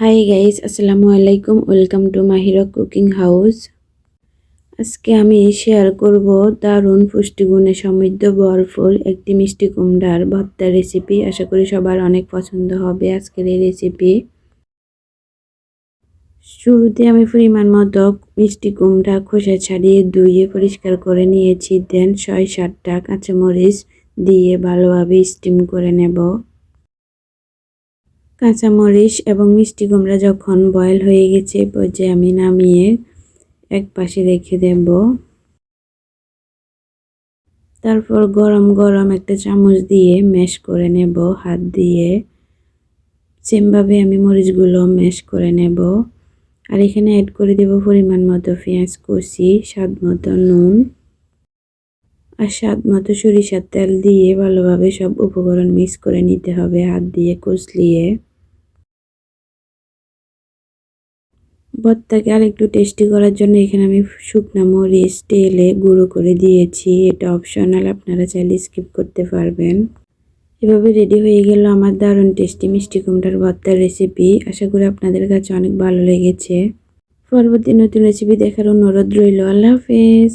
High guys আসসালামু আলাইকুম welcome to Mahira cooking house আজকে আমি শেয়ার করব দারুণ পুষ্টিগুণে সমৃদ্ধ ভরপুর একটি মিষ্টি কুমড়ার ভর্তা রেসিপি আশা করি সবার অনেক পছন্দ হবে আজকের এই রেসিপি শুরুতে আমি পরিমাণ মতো মিষ্টি কুমড়া খোসা ছাড়িয়ে ধুয়ে পরিষ্কার করে নিয়েছি। দেন ছয় সাতটা কাঁচামরিচ দিয়ে ভালোভাবে স্টিম করে নেব। কাঁচামরিচ এবং মিষ্টি কুমড়া যখন বয়েল হয়ে গেছে পর্যায়ে আমি নামিয়ে এক পাশে রেখে দেব। তারপর গরম গরম একটা চামচ দিয়ে ম্যাশ করে নেব। হাত দিয়ে সেমভাবে আমি মরিচগুলো ম্যাশ করে নেব। আর এখানে অ্যাড করে দেব পরিমাণ মতো পেঁয়াজ কুচি, স্বাদ মতো নুন আর স্বাদ মতো সরিষার তেল দিয়ে ভালোভাবে সব উপকরণ মিক্স করে নিতে হবে। হাত দিয়ে কুচলিয়ে ভর্তাকে আর একটু টেস্টি করার জন্য এখানে আমি শুকনো মরিচ, তেলে গুঁড়ো করে দিয়েছি। এটা অপশনাল আপনারা চাইলে স্কিপ করতে পারবেন। এভাবে রেডি হয়ে গেল আমার দারুণ টেস্টি মিষ্টি কুমড়ার ভর্তার রেসিপি আশা করি আপনাদের কাছে অনেক ভালো লেগেছে। পরবর্তী নতুন রেসিপি দেখার অনুরোধ রইল। আল্লাহ হাফেজ।